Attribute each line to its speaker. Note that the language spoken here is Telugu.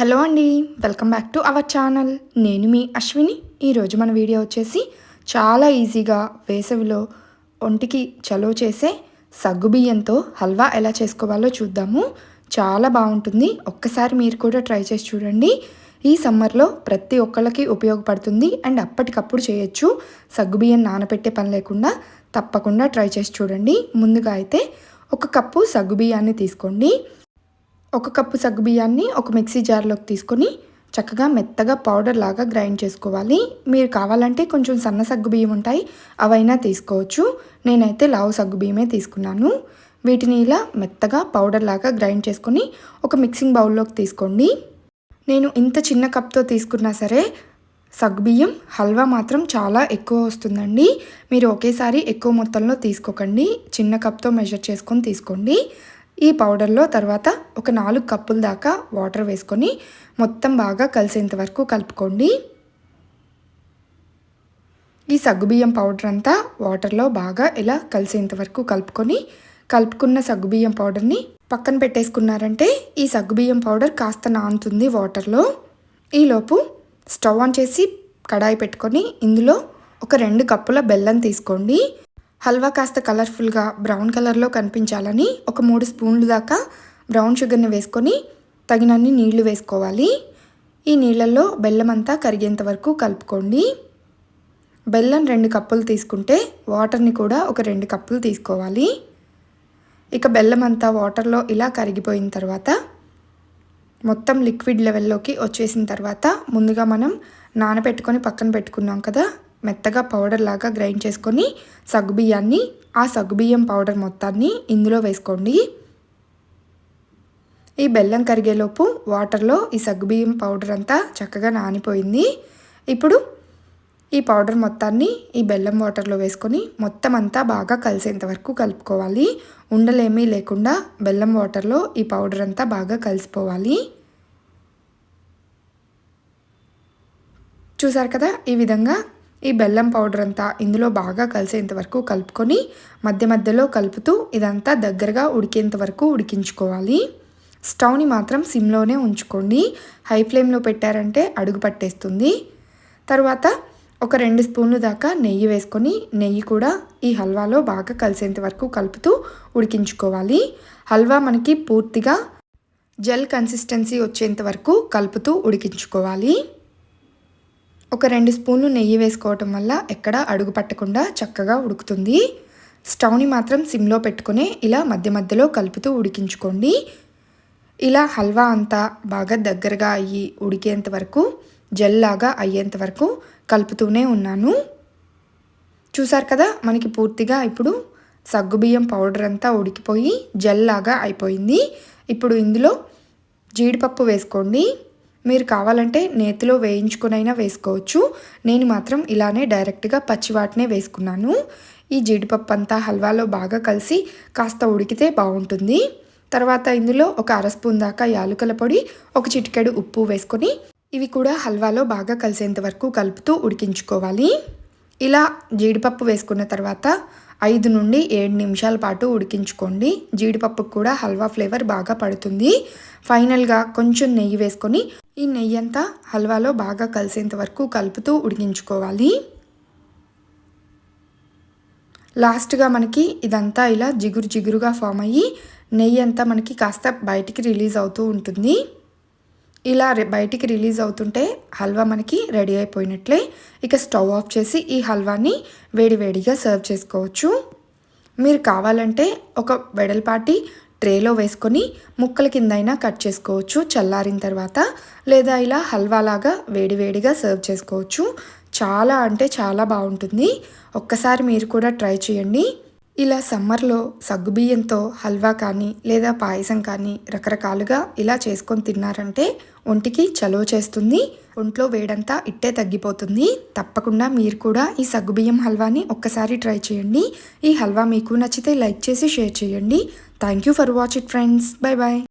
Speaker 1: హలో అండి welcome back to our channel. నేను మీ అశ్విని. ఈరోజు మన వీడియో వచ్చేసి చాలా ఈజీగా వేసవిలో ఒంటికి చలో చేసే సగ్గుబియ్యంతో హల్వా ఎలా చేసుకోవాలో చూద్దాము. చాలా బాగుంటుంది. ఒక్కసారి మీరు కూడా ట్రై చేసి చూడండి. ఈ సమ్మర్లో ప్రతి ఒక్కళ్ళకి ఉపయోగపడుతుంది అండ్ అప్పటికప్పుడు చేయొచ్చు. సగ్గుబియ్యం నానబెట్టే పని లేకుండా తప్పకుండా ట్రై చేసి చూడండి. ముందుగా అయితే ఒక కప్పు సగ్గుబియ్యాన్ని తీసుకోండి. ఒక కప్పు సగ్గుబియ్యాన్ని ఒక మిక్సీ జార్లోకి తీసుకొని చక్కగా మెత్తగా పౌడర్ లాగా గ్రైండ్ చేసుకోవాలి. మీరు కావాలంటే కొంచెం సన్న సగ్గుబియ్యం ఉంటాయి అవైనా తీసుకోవచ్చు. నేనైతే లావు సగ్గుబియ్యమే తీసుకున్నాను. వీటిని ఇలా మెత్తగా పౌడర్ లాగా గ్రైండ్ చేసుకొని ఒక మిక్సింగ్ బౌల్లోకి తీసుకోండి. నేను ఇంత చిన్న కప్తో తీసుకున్నా సరే సగ్గుబియ్యం హల్వా మాత్రం చాలా ఎక్కువ వస్తుందండి. మీరు ఒకేసారి ఎక్కువ మొత్తంలో తీసుకోకండి. చిన్న కప్తో మెజర్ చేసుకొని తీసుకోండి. ఈ పౌడర్లో తర్వాత ఒక నాలుగు కప్పుల దాకా వాటర్ వేసుకొని మొత్తం బాగా కలిసేంత వరకు కలుపుకోండి. ఈ సగ్గుబియ్యం పౌడర్ అంతా వాటర్లో బాగా ఇలా కలిసేంత వరకు కలుపుకొని కలుపుకున్న సగ్గుబియ్యం పౌడర్ని పక్కన పెట్టేసుకున్నారంటే ఈ సగ్గుబియ్యం పౌడర్ కాస్త నానుతుంది వాటర్లో. ఈలోపు స్టవ్ ఆన్ చేసి కడాయి పెట్టుకొని ఇందులో ఒక రెండు కప్పుల బెల్లం తీసుకోండి. హల్వా కాస్త కలర్ఫుల్గా బ్రౌన్ కలర్లో కనిపించాలని ఒక మూడు స్పూన్లు దాకా బ్రౌన్ షుగర్ని వేసుకొని తగినన్ని నీళ్ళు వేసుకోవాలి. ఈ నీళ్ళల్లో బెల్లం అంతా కరిగేంత వరకు కలుపుకోండి. బెల్లం రెండు కప్పులు తీసుకుంటే వాటర్ని కూడా ఒక రెండు కప్పులు తీసుకోవాలి. ఇక బెల్లం అంతా వాటర్లో ఇలా కరిగిపోయిన తర్వాత మొత్తం లిక్విడ్ లెవెల్లోకి వచ్చేసిన తర్వాత ముందుగా మనం నానబెట్టుకొని పక్కన పెట్టుకున్నాం కదా మెత్తగా పౌడర్ లాగా గ్రైండ్ చేసుకొని సగ్గుబియ్యాన్ని ఆ సగ్గుబియ్యం పౌడర్ మొత్తాన్ని ఇందులో వేసుకోండి. ఈ బెల్లం కరిగేలోపు వాటర్లో ఈ సగ్గుబియ్యం పౌడర్ అంతా చక్కగా నానిపోయింది. ఇప్పుడు ఈ పౌడర్ మొత్తాన్ని ఈ బెల్లం వాటర్లో వేసుకొని మొత్తం అంతా బాగా కలిసేంత వరకు కలుపుకోవాలి. ఉండలేమీ లేకుండా బెల్లం వాటర్లో ఈ పౌడర్ అంతా బాగా కలిసిపోవాలి. చూసారు కదా ఈ విధంగా ఈ బెల్లం పౌడర్ అంతా ఇందులో బాగా కలిసేంత వరకు కలుపుకొని మధ్య మధ్యలో కలుపుతూ ఇదంతా దగ్గరగా ఉడికేంత వరకు ఉడికించుకోవాలి. స్టవ్ని మాత్రం సిమ్లోనే ఉంచుకోండి. హై ఫ్లేమ్లో పెట్టారంటే అడుగు పట్టేస్తుంది. తర్వాత ఒక రెండు స్పూన్లు దాకా నెయ్యి వేసుకొని నెయ్యి కూడా ఈ హల్వాలో బాగా కలిసేంత వరకు కలుపుతూ ఉడికించుకోవాలి. హల్వా మనకి పూర్తిగా జెల్ కన్సిస్టెన్సీ వచ్చేంత వరకు కలుపుతూ ఉడికించుకోవాలి. ఒక రెండు స్పూన్లు నెయ్యి వేసుకోవటం వల్ల ఎక్కడ అడుగు పట్టకుండా చక్కగా ఉడుకుతుంది. స్టవ్ని మాత్రం సిమ్లో పెట్టుకుని ఇలా మధ్య మధ్యలో కలుపుతూ ఉడికించుకోండి. ఇలా హల్వా అంతా బాగా దగ్గరగా అయ్యి ఉడికేంత వరకు జెల్లాగా అయ్యేంత వరకు కలుపుతూనే ఉన్నాను. చూసారు కదా మనకి పూర్తిగా ఇప్పుడు సగ్గుబియ్యం పౌడర్ అంతా ఉడికిపోయి జెల్లాగా అయిపోయింది. ఇప్పుడు ఇందులో జీడిపప్పు వేసుకోండి. మీరు కావాలంటే నేతిలో వేయించుకునైనా వేసుకోవచ్చు. నేను మాత్రం ఇలానే డైరెక్ట్గా పచ్చివాటినే వేసుకున్నాను. ఈ జీడిపప్పు అంతా హల్వాలో బాగా కలిసి కాస్త ఉడికితే బాగుంటుంది. తర్వాత ఇందులో ఒక అర స్పూన్ దాకా యాలుకల పొడి ఒక చిటికెడు ఉప్పు వేసుకొని ఇవి కూడా హల్వాలో బాగా కలిసేంత వరకు కలుపుతూ ఉడికించుకోవాలి. ఇలా జీడిపప్పు వేసుకున్న తర్వాత ఐదు నుండి ఏడు నిమిషాల పాటు ఉడికించుకోండి. జీడిపప్పుకు కూడా హల్వా ఫ్లేవర్ బాగా పడుతుంది. ఫైనల్గా కొంచెం నెయ్యి వేసుకొని ఈ నెయ్యి అంతా హల్వాలో బాగా కలిసేంత వరకు కలుపుతూ ఉడికించుకోవాలి. లాస్ట్గా మనకి ఇదంతా ఇలా జిగురు జిగురుగా ఫామ్ అయ్యి నెయ్యి అంతా మనకి కాస్త బయటికి రిలీజ్ అవుతూ ఉంటుంది. ఇలా బయటికి రిలీజ్ అవుతుంటే హల్వా మనకి రెడీ అయిపోయినట్లే ఇక స్టవ్ ఆఫ్ చేసి ఈ హల్వాని వేడివేడిగా సర్వ్ చేసుకోవచ్చు. మీరు కావాలంటే ఒక వెడల్పాటి ట్రేలో వేసుకొని ముక్కల కిందైనా కట్ చేసుకోవచ్చు చల్లారిన తర్వాత లేదా ఇలా హల్వాలాగా వేడివేడిగా సర్వ్ చేసుకోవచ్చు. చాలా అంటే చాలా బాగుంటుంది. ఒక్కసారి మీరు కూడా ట్రై చేయండి. ఇలా సమ్మర్లో సగ్గుబియ్యంతో హల్వా కానీ లేదా పాయసం కానీ రకరకాలుగా ఇలా చేసుకొని తిన్నారంటే ఒంటికి చలో చేస్తుంది. ఒంట్లో వేడంతా ఇట్టే తగ్గిపోతుంది. తప్పకుండా మీరు కూడా ఈ సగ్గుబియ్యం హల్వాని ఒక్కసారి ట్రై చేయండి. ఈ హల్వా మీకు నచ్చితే లైక్ చేసి షేర్ చేయండి. Thank you for watch it friends. Bye bye